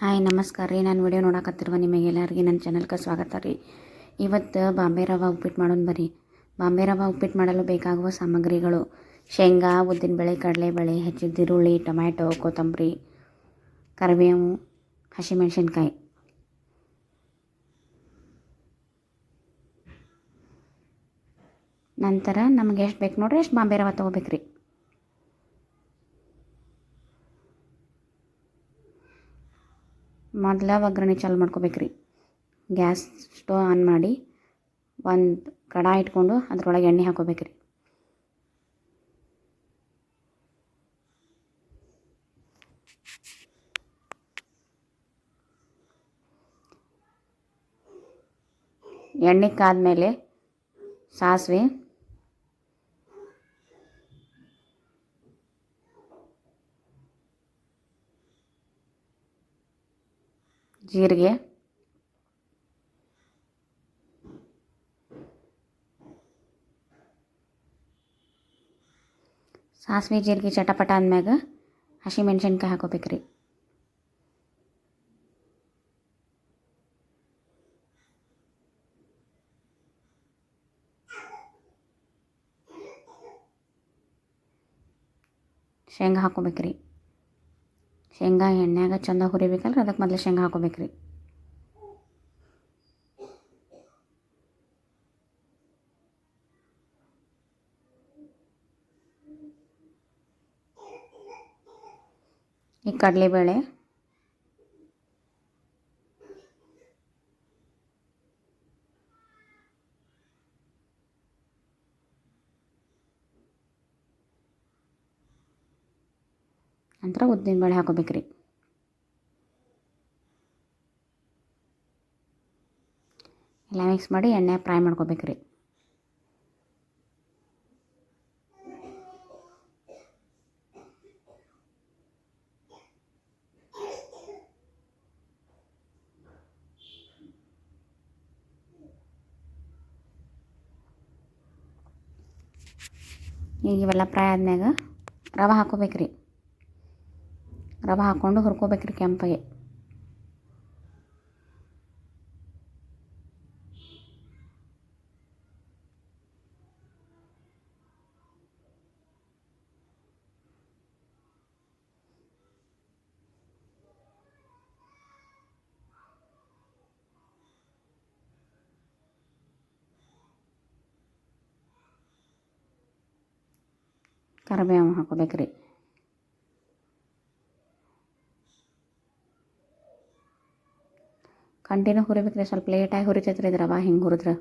Hi, ನಮಸ್ಕಾರ ರೀ. ನಾನು ವಿಡಿಯೋ ನೋಡಕತ್ತಿರುವ ನಿಮಗೆಲ್ಲರಿಗೆ ನನ್ನ ಚಾನಲ್ಗೆ ಸ್ವಾಗತ ರೀ. ಇವತ್ತು ಬಾಂಬೆ ರವೆ ಉಪ್ಪಿಟ್ಟು ಮಾಡೋಣ ಬರ್ರಿ ಬಾಂಬೆ ರವೆ ಉಪ್ಪಿಟ್ಟು ಮಾಡಲು ಬೇಕಾಗುವ ಸಾಮಗ್ರಿಗಳು ಶೇಂಗಾ ಉದ್ದಿನಬೇಳೆ ಕಡಲೆಬೇಳೆ ಹೆಚ್ಚಿದ ಈರುಳ್ಳಿ, ಟೊಮ್ಯಾಟೊ, ಕೊತ್ತಂಬರಿ, ಕರಿಬೇವು, ಹಸಿಮೆಣಸಿನ್ಕಾಯಿ. ನಂತರ ನಮ್ಗೆ ಎಷ್ಟು ಬೇಕು ನೋಡ್ರಿ, ಎಷ್ಟು ಬಾಂಬೆ ರವೆ ತೊಗೋಬೇಕು ಮೊದಲ ಒಗ್ಗರಣೆ ಚಾಲು ಮಾಡ್ಕೋಬೇಕು ರೀ ಗ್ಯಾಸ್ ಸ್ಟೋವ್ ಆನ್ ಮಾಡಿ ಒಂದು ಕಡ ಇಟ್ಕೊಂಡು ಅದರೊಳಗೆ ಎಣ್ಣೆ ಹಾಕೋಬೇಕು ರೀ ಎಣ್ಣೆ ಕಾದ್ಮೇಲೆ ಸಾಸಿವೆ ಜೀರಿಗೆ. ಸಾಸಿವೆ ಜೀರಿಗೆ ಚಟಪಟ ಅಂದ್ಮ್ಯಾಗ ಹಸಿಮೆಣ್ಸಿನ್ಕಾಯಿ ಹಾಕೋಬೇಕು ರೀ ಶೇಂಗಾ ಹಾಕೋಬೇಕು ರೀ ಶೇಂಗಾ ಎಣ್ಣೆಯಾಗ ಚಂದ ಹುರಿಬೇಕಲ್ರಿ? ಅದಕ್ಕೆ ಮೊದಲು ಶೇಂಗಾ ಹಾಕೋಬೇಕು ರೀ ಈ ಕಡಲೆಬೇಳೆ. ನಂತರ ಉದ್ದಿನಬೇಳೆ ಹಾಕೋಬೇಕು ರೀ ಎಲ್ಲ ಮಿಕ್ಸ್ ಮಾಡಿ ಎಣ್ಣೆ ಫ್ರೈ ಮಾಡ್ಕೋಬೇಕು ರೀ ಈಗ ಇವೆಲ್ಲ ಫ್ರೈ ಆದ್ಮ್ಯಾಗ ರವೆ ಹಾಕೋಬೇಕು ರೀ ರವೆ ಹಾಕ್ಕೊಂಡು ಹುರ್ಕೋಬೇಕು ರೀ ಕೆಂಪಗೆ ಕರಿಬೇವು ಹಾಕೋಬೇಕು ಕಂಟಿನ್ಯೂ ಹುರಿಬೇಕ್ರಿ ಸ್ವಲ್ಪ ಲೇಟಾಗಿ ಹುರಿತೈತ್ರಿ ಇದು ರವೆ ಹಿಂಗೆ ಹುರಿದ್ರೆ.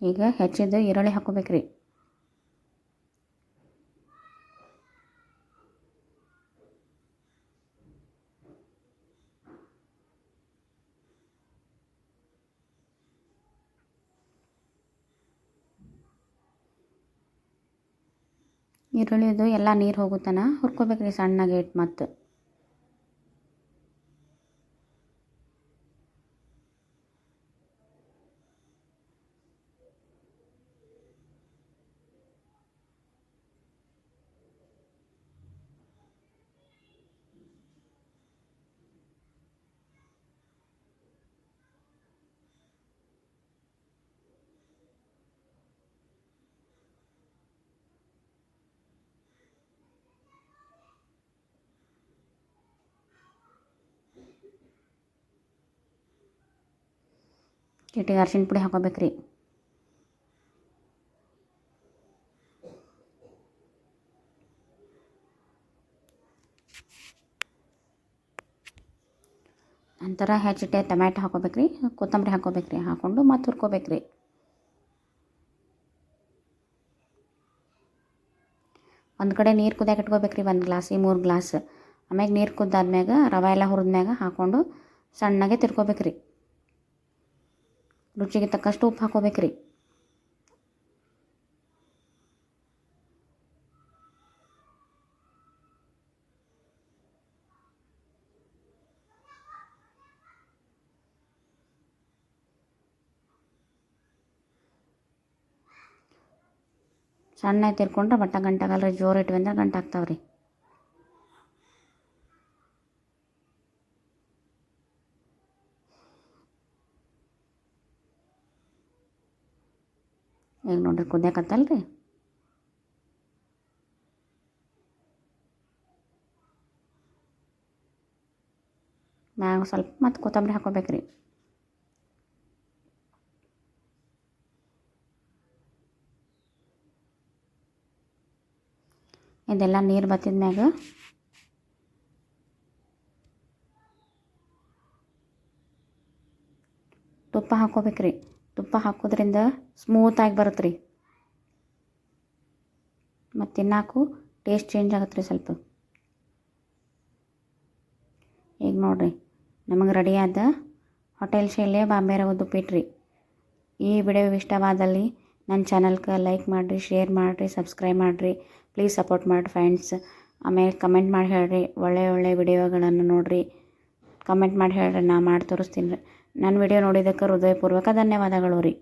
ಈಗ ಹೆಚ್ಚಿದ್ದು ಈರುಳ್ಳಿ ಹಾಕೋಬೇಕು ಈರುಳ್ಳಿದು ಎಲ್ಲ ನೀರು ಹೋಗುತ್ತನ? ಹುರ್ಕೋಬೇಕು ರೀ ಸಣ್ಣಗೆ ಇಟ್ಟು ಮತ್ತು ಚಿಟಿಗೆ ಅರ್ಶಿಣ ಪುಡಿ ಹಾಕೋಬೇಕ್ರಿ. ನಂತರ ಹೆಚ್ಚಿಟ್ಟೆ ಟೊಮ್ಯಾಟೊ ರೀ ಕೊತ್ತಂಬರಿ ಹಾಕೋಬೇಕು ರೀ ಹಾಕ್ಕೊಂಡು ಮತ್ತು ಹುರ್ಕೋಬೇಕು ರೀ ಒಂದು ಕಡೆ ನೀರು ಕುದಿಯಾಕೆ ಇಟ್ಕೋಬೇಕು ರೀ ಒಂದು ಗ್ಲಾಸಿಗೆ ಮೂರು ಗ್ಲಾಸ್. ಆಮ್ಯಾಗ ನೀರು ಕುದ್ದಾದ್ಮ್ಯಾಗ, ರವೆ ಎಲ್ಲ ಹುರಿದ್ಮ್ಯಾಗ ಹಾಕ್ಕೊಂಡು ಸಣ್ಣಗೆ ತಿರ್ಕೋಬೇಕು ರೀ ರುಚಿಗೆ ತಕ್ಕಷ್ಟು ಉಪ್ಪು ಹಾಕೋಬೇಕು ರೀ ಸಣ್ಣ ತಿರ್ಕೊಂಡ್ರೆ ಬಟ್ಟ ಗಂಟಾಗಲ್ರಿ ಜೋರು ಇಟ್ವಿ ಅಂದ್ರೆ ಗಂಟಾಗ್ತಾವ್ರಿ ಈಗ ನೋಡ್ರಿ ಕುದ್ಯಾಕತ್ತಲ್ಲ ರೀ ಮ್ಯಾಗ ಸ್ವಲ್ಪ ಮತ್ತು ಕೊತ್ತಂಬರಿ ಹಾಕೋಬೇಕು ರೀ ಇದೆಲ್ಲ ನೀರು ಬತ್ತಿದ ಮ್ಯಾಗ. ತುಪ್ಪ ಹಾಕೋಬೇಕು ರೀ ತುಪ್ಪ ಹಾಕೋದ್ರಿಂದ ಸ್ಮೂತಾಗಿ ಬರುತ್ತೆ ರೀ ಮತ್ತು ತಿನ್ನಾಕು ಟೇಸ್ಟ್ ಚೇಂಜ್ ಆಗತ್ತೆ ರೀ ಸ್ವಲ್ಪ. ಈಗ ನೋಡಿರಿ, ನಮಗೆ ರೆಡಿಯಾದ ಹೋಟೆಲ್ ಶೈಲಿಯ ಬಾಂಬೆ ರವದ ಉಪ್ಪಿಟ್ರಿ ಈ ವಿಡಿಯೋ ಇಷ್ಟವಾದಲ್ಲಿ ನನ್ನ ಚಾನಲ್ಗೆ ಲೈಕ್ ಮಾಡಿರಿ ಶೇರ್ ಮಾಡಿರಿ ಸಬ್ಸ್ಕ್ರೈಬ್ ಮಾಡಿರಿ. ಪ್ಲೀಸ್ ಸಪೋರ್ಟ್ ಮಾಡಿರಿ ಫ್ರೆಂಡ್ಸ್ ಆಮೇಲೆ ಕಮೆಂಟ್ ಮಾಡಿ ಹೇಳ್ರಿ, ಒಳ್ಳೆ ಒಳ್ಳೆ ವಿಡಿಯೋಗಳನ್ನು ನೋಡಿರಿ. ಕಮೆಂಟ್ ಮಾಡಿ ಹೇಳ್ರಿ, ನಾ ಮಾಡಿ ತೋರಿಸ್ತೀನಿ ರೀ. ನನ್ನ ವಿಡಿಯೋ ನೋಡಿದ್ದಕ್ಕೆ ಹೃದಯಪೂರ್ವಕ ಧನ್ಯವಾದಗಳು ರೀ.